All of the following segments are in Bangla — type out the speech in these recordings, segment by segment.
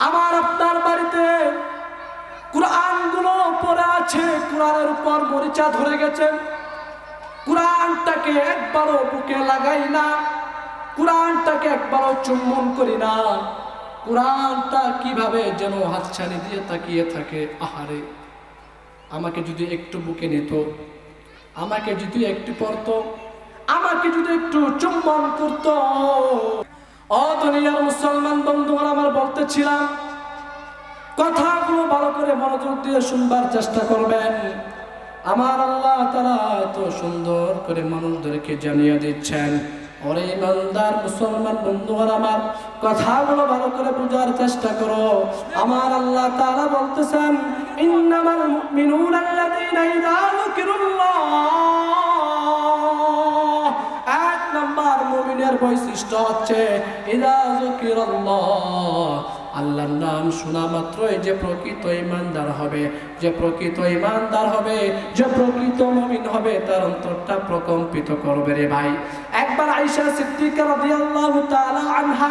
আমার আপনার বাড়িতে কোরআনগুলো পড়ে আছে, কোরআনের উপর মরিচা ধরে গেছে। কোরআনটাকে একবারও বুকে লাগাই না, কোরআনটাকে একবারও চুম্বন করি না। কোরআনটা কীভাবে যেন হাতছানি দিয়ে তাকিয়ে থাকে, আহারে। আমাকে যদি একটু বুকে নিত, আমাকে যদি একটু পড়তো, আমাকে যদি একটু চুম্বন করত। দুনিয়ার মুসলমান বন্ধুরা আমার বলতেছিলাম, কথাগুলো ভালো করে মনোযোগ দিয়ে শুনবার চেষ্টা করবেন। আমার আল্লাহ তারা এত সুন্দর করে মানুষদেরকে জানিয়ে দিচ্ছেন, ওরে ইমানদার মুসলমান বন্ধুরা আমার কথাগুলো ভালো করে বোঝার চেষ্টা করো। আমার আল্লাহ তারা বলতেছেন, ইন্নামাল মুমিনুনা আল্লাযীনা ইযা যুকিরুল্লাহ। মুমিনের বৈশিষ্ট্য হচ্ছে আল্লাহর নাম শোনা মাত্রই যে প্রকৃত ইমানদার হবে, যে প্রকৃত ইমানদার হবে, যে প্রকৃত মমিন হবে, তার অন্তরটা প্রকম্পিত করবে রে ভাই। একবার আইসা সিদ্দিকা রাদিয়াল্লাহু তাআলা আনহা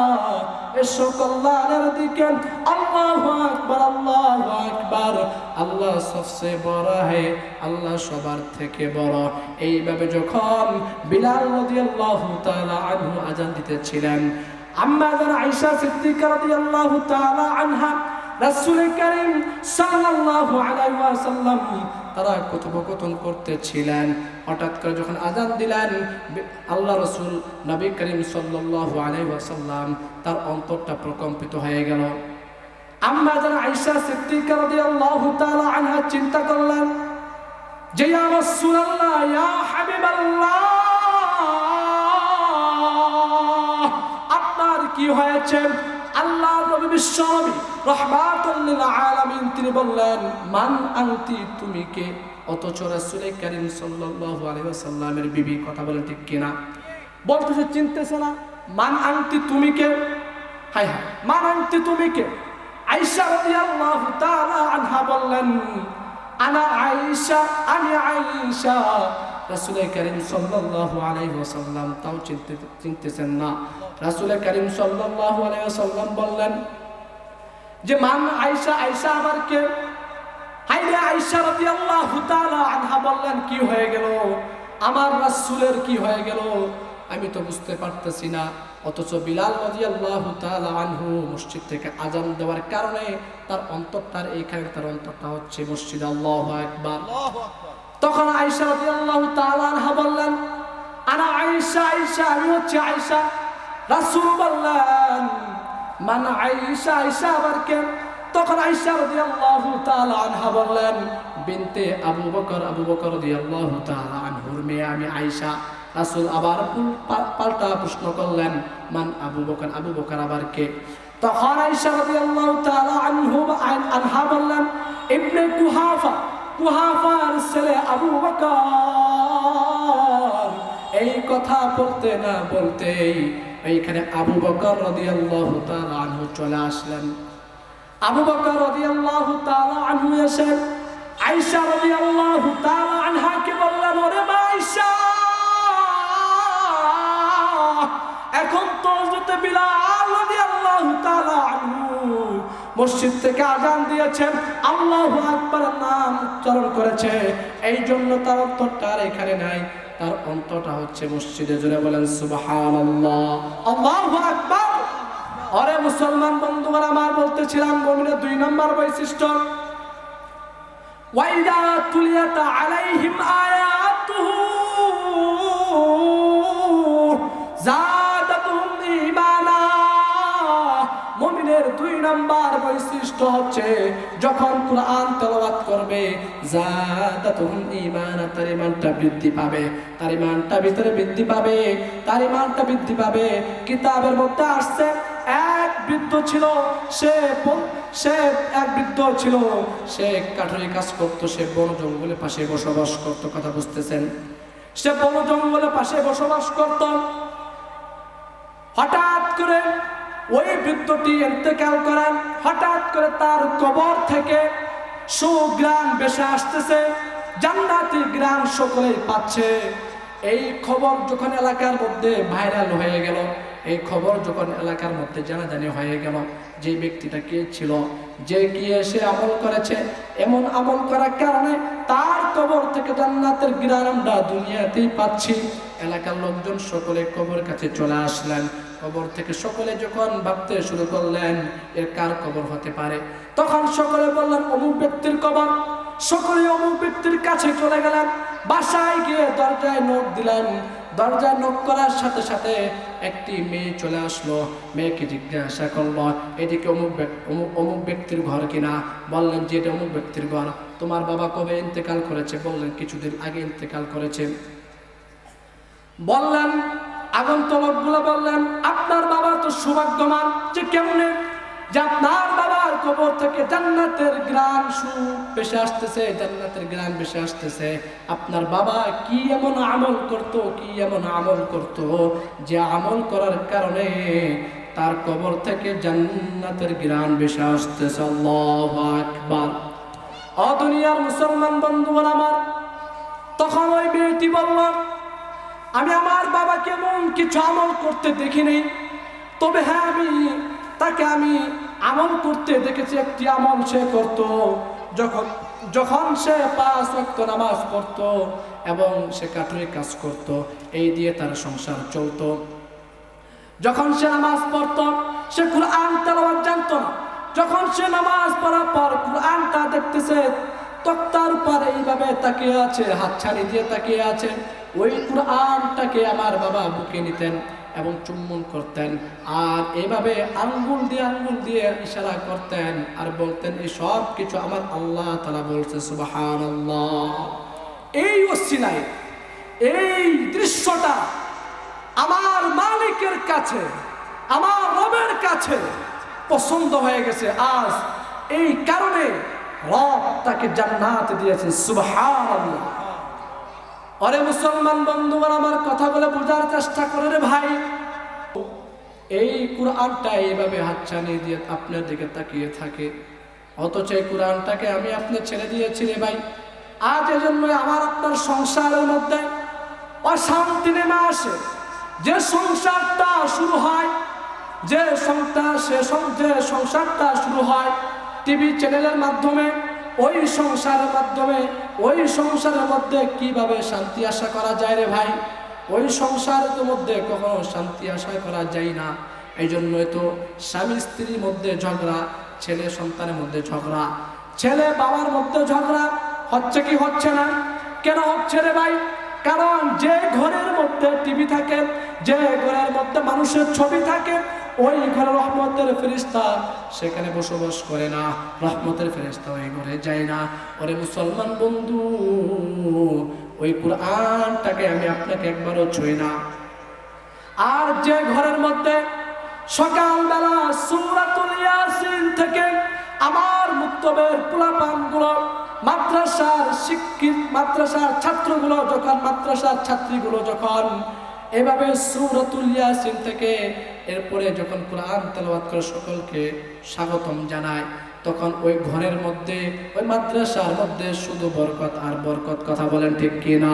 আল্লাহু আকবার আল্লাহু আকবার। আল্লাহ সবচেয়ে বড় হে, আল্লাহ সবার থেকে বড়। এইভাবে যখন বিলাল রাদিয়াল্লাহু তাআলা আনহু আজান দিতেছিলেন আম্মা আয়েশা সিদ্দিকা রাদিয়াল্লাহু তাআলা আনহা, রাসূল করিম সাল্লাল্লাহু আলাইহি ওয়াসাল্লাম তারা কথোপকথন করতেছিলেন। হঠাৎ করে যখন আজান দিলেন, আল্লাহ রসুল নবী করিম আলাইহি তার অন্তরটা প্রকম্পিত হয়ে গেল। আম্মা যারা আয়েশা সিদ্দিকা রাদিয়াল্লাহু তাআলা আনহা চিন্তা করলেন যে আপনার কি হয়েছে? আল্লাহ নবী বিশ্বনবী রহমাতুল লিল আলামিন, তিনি বললেন, মান আনতি, তুমি কে? অথচ রাসূল করিম সাল্লাল্লাহু আলাইহি ওয়াসাল্লামের বিবি কথা বলে ঠিক কিনা? বলতেছে চিনতেছে না, মান আনতি, তুমি কে? হাই হাই মান আনতি, তুমি কে? আয়েশা রাদিয়াল্লাহু তাআলা আনহা বললেন আনা আয়েশা আমি আয়েশা। রাসূল করিম সাল্লাল্লাহু আলাইহি ওয়াসাল্লাম তাও চিনতে চিনতেছেন না। রাসূল করিম সাল্লাল্লাহু আলাইহি ওয়াসাল্লাম বললেন, যে মান আয়েশা আয়েশা আবার কে? হাইরে আয়েশা রাদিয়াল্লাহু তাআলা আনহা, বললেন, কি হয়ে গেল? আমার রাসূলের কি হয়ে গেল? আমি তো বুঝতে পারতেছি না। অথচ বিলাল রাদিয়াল্লাহু তাআলা আনহু মসজিদ থেকে আজান দেওয়ার কারণে তার অন্তরটার এইখানে তার অন্তরটা হচ্ছে মসজিদ। আল্লাহু আকবার। তখন আয়েশা রাদিয়াল্লাহু তাআলা আনহা বললেন আনা আয়েশা আয়েশা আমি হচ্ছে আয়েশা। রাসূল বললেন মান আয়েশা আয়েশা আবার কে? তখন আয়েশা রাদিয়াল্লাহু তাআলা আনহা বললেন বিনতে আবু বকর আবু বকর রাদিয়াল্লাহু তাআলা আনহুর মেয়ে আমি আয়েশা। রাসূল আবার পাল্টা প্রশ্ন করলেন, মান আবু বকর? আবু বকর আবার কে? তখন আয়েশা রাদিয়াল্লাহু তাআলা আনহু আন- আনহা বললেন, ইবনে কুহাফা, কুহাফার ছেলে আবু বকর। এই কথা বলতে না বলতেই এইখানে আবু বকর রাদিয়াল্লাহু তাআলা আনহু চলে আসলেন। আবু বকর রাদিয়াল্লাহু তাআলা আনহু এসে আয়েশা রাদিয়াল্লাহু তাআলা আনহাকে বললেন, ওরে মা আয়েশা! মসজিদ থেকে আজান দিয়েছেন। আল্লাহু আকবার নাম উচ্চারণ করেছে। এই জন্য তার অন্তরটা আর এখানে নাই। তার অন্তরটা হচ্ছে মসজিদে। জুড়ে বলেন, সুবহানাল্লাহ। আল্লাহু আকবার। অরে মুসলমান বন্ধুরা আমার বলতেছিলাম, মুমিনের দুই নম্বর বৈশিষ্ট্য। ওয়াইদা তুলিয়াত আলাইহিম আয়াতুহু বৈশিষ্ট্য হচ্ছে যখন কোরআন তেলাওয়াত করবে। জাদাতুহুম ঈমানা, তার ইমানটা বৃদ্ধি পাবে। তার ইমানটা ভিতরে বৃদ্ধি পাবে। তার ইমানটা বৃদ্ধি পাবে। কিতাবের মধ্যে আসছে, এক বৃদ্ধ ছিল, সে সে এক বৃদ্ধ ছিল। সে কাঠুরি কাজ করতো, সে বন জঙ্গলের পাশে বসবাস করতো, কথা বুঝতেছেন? সে বন জঙ্গলের পাশে বসবাস করত। হঠাৎ করে ওই বৃদ্ধটি এতেকাল করেন। হঠাৎ করে তার কবর থেকে সুগ্রাম বেশে আসতেছে। জান্নাতি গ্রাম সকলেই পাচ্ছে। এই খবর যখন এলাকার মধ্যে ভাইরাল হয়ে গেল এই খবর যখন এলাকার মধ্যে জানাজানি হয়ে গেল, যে ব্যক্তিটা কে ছিল, যে গিয়ে সে আমল করেছে, এমন আমল করার কারণে তার কবর থেকে জান্নাতের গ্রাম আমরা দুনিয়াতেই পাচ্ছি। এলাকার লোকজন সকলে কবর কাছে চলে আসলেন। কবর থেকে সকলে যখন ভাবতে শুরু করলেন, এর কার কবর হতে পারে? তখন সকলে বললেন, অমুক ব্যক্তির কবর। সকলে অমুক ব্যক্তির কাছে চলে গেলেন। বাসায় গিয়ে দরজায় নোট দিলেন। দরজায় নোক করার সাথে সাথে একটি মেয়ে চলে আসলো। মেয়েকে জিজ্ঞাসা করল এদিকে অমুক অমুক- ব্যক্তির ঘর কিনা? বললেন যে এটা অমুক ব্যক্তির ঘর। তোমার বাবা কবে ইন্তেকাল করেছে? বললেন, কিছুদিন আগে ইন্তেকাল করেছে। বললেন আগন্তলকগুলো বললেন, আপনার বাবা তো সৌভাগ্যমান যে কেমনে যে বাবার কবর থেকে জান্নাতের গ্রাম সু বেশি আসতেছে, জান্নাতের গ্রাম বেশি আসতেছে। আপনার বাবা কি এমন আমল করত, কি এমন আমল করত? যে আমল করার কারণে তার কবর থেকে জান্নাতের গ্রাম বেশি আসতেছে। আল্লাহু আকবার। অদুনিয়ার মুসলমান বন্ধুগণ আমার, তখন ওই মেয়েটি বলল, আমি আমার বাবাকে এমন কিছু আমল করতে দেখিনি, তবে হ্যাঁ আমি তাকে আমি আমল করতে দেখেছি, একটি আমল সে করত। যখন যখন সে পাঁচ ওয়াক্ত নামাজ পড়ত এবং সে কাঠুরে কাজ করত, এই দিয়ে তার সংসার চলতো। যখন সে নামাজ পড়ত, সে কোরআন তেলাওয়াত জানতো যখন সে নামাজ পড়ার পর কোরআনটা দেখতেছে, তক্তার উপর এইভাবে তাকিয়ে আছে, হাত ছাড়ি দিয়ে তাকিয়ে আছে, ওই কোরআনটাকে আমার বাবা বুকে নিতেন। এবং চুম্বন করতেন। আর এইভাবে আঙ্গুল দিয়ে আঙ্গুল দিয়ে ইশারা করতেন আর বলতেন, এই সব কিছু আমার আল্লাহ তালা বলছে সুবাহান এই অসিলায় এই দৃশ্যটা আমার মালিকের কাছে, আমার রবের কাছে পছন্দ হয়ে গেছে। আজ এই কারণে রব তাকে জান্নাত দিয়েছে সুবহানাল্লাহ। অরে মুসলমান বন্ধুগণ, আমার কথাগুলো বোঝার চেষ্টা করে রে ভাই। এই কোরআনটা এইভাবে হাতছানি দিয়ে আপনার দিকে তাকিয়ে থাকে। অথচ এই কোরআনটাকে আমি আপনার ছেড়ে দিয়েছি রে ভাই। আজ এজন্য আমার আপনার সংসারের মধ্যে অশান্তি নেমে আসে। যে সংসারটা শুরু হয়, যে সংসার সে, যে সংসারটা শুরু হয়, টিভি চ্যানেলের মাধ্যমে, ওই সংসারের মাধ্যমে ওই সংসারের মধ্যে কীভাবে শান্তি আশা করা যায় রে ভাই? ওই সংসারের মধ্যে কখনো শান্তি আশা করা যায় না। এই জন্যই তো স্বামী স্ত্রীর মধ্যে ঝগড়া, ছেলে সন্তানের মধ্যে ঝগড়া, ছেলে বাবার মধ্যে ঝগড়া, হচ্ছে কি হচ্ছে না? কেন হচ্ছে রে ভাই? কারণ যে ঘরের মধ্যে টিভি থাকে, যে ঘরের মধ্যে মানুষের ছবি থাকে ওই ঘরে রহমতের ফেরিস্তা সেখানে বসবাস করে না। রহমতের ফেরিস্তা ওই ঘরে যায় না। ওরে মুসলমান বন্ধু, ওই কোরআনটাকে আমি আপনাকে একবারও ছুঁই না। আর যে ঘরের মধ্যে সকালবেলা সূরাতুল ইয়াসিন থেকে আমার মুক্তবের পোলাপানগুলো, মাদ্রাসার শিক্ষিত মাদ্রাসার ছাত্রগুলো যখন, মাদ্রাসার ছাত্রীগুলো যখন এভাবে সূরাতুল ইয়াসিন থেকে এরপরে যখন কোরআন তেলাওয়াত করে সকলকে স্বাগতম জানায়, তখন ওই ঘরের মধ্যে, ওই মাদ্রাসার মধ্যে শুধু বরকত আর বরকত কথা বলেন ঠিক কিনা?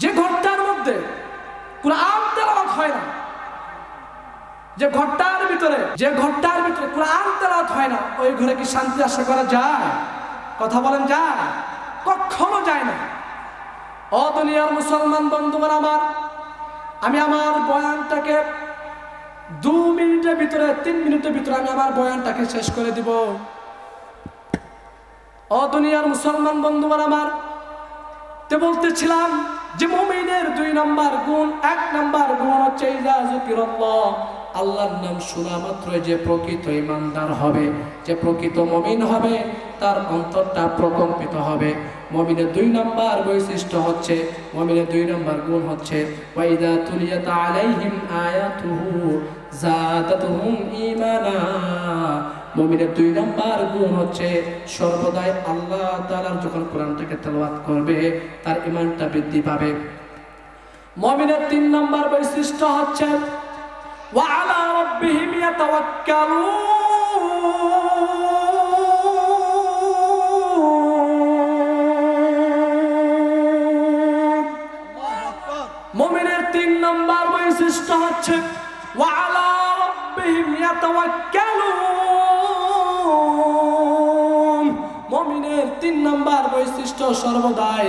যে ঘরটার মধ্যে কোরআন তেলাওয়াত হয় না, যে ঘরটার ভিতরে, যে ঘরটার ভিতরে কোরআন তেলাওয়াত হয় না, ওই ঘরে কি শান্তি আশা করা যায়? কথা বলেন যায়? কখনো যায় না। ও দুনিয়ার মুসলমান বন্ধুগণ আমার, আমি আমার বয়ানটাকে দু মিনিটের ভিতরে, তিন মিনিটের ভিতরে আমি আমার বয়ানটাকে শেষ করে দিব। ও দুনিয়ার মুসলমান বন্ধুগণ আমার, তে বলতেছিলাম যে মুমিনের দুই নম্বর গুণ, এক নাম্বার গুণ হচ্ছে ইজা যুকিরাল্লাহ। আল্লাহর নাম শোনা মাত্র যে প্রকৃত ইমানদার হবে, যে প্রকৃত মমিন হবে, তার অন্তরটা প্রকম্পিত হবে। মমিনের দুই নম্বর বৈশিষ্ট্য হচ্ছে, মমিনের দুই নম্বর গুণ হচ্ছে, ওয়াইদা তুলিয়াত আলাইহিম আয়াতুহু জাদাতুহুম ঈমানা। মমিনের দুই নাম্বার গুণ হচ্ছে, সর্বদাই আল্লাহ তাআলার যখন কোরআনটাকে তেলাওয়াত করবে, তার ইমানটা বৃদ্ধি পাবে। মমিনের তিন নম্বর বৈশিষ্ট্য হচ্ছে وعلى ربهم يتوكلون মুমিনের তিন নম্বর বৈশিষ্ট্য হচ্ছে وعلى ربهم يتوكلون মুমিনের তিন নম্বর বৈশিষ্ট্য সর্বদাই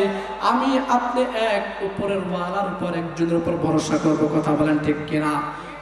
আমি আপনি এক উপরের ওয়ালার উপর একজনের উপর ভরসা করবো কথা বলেন ঠিক কিনা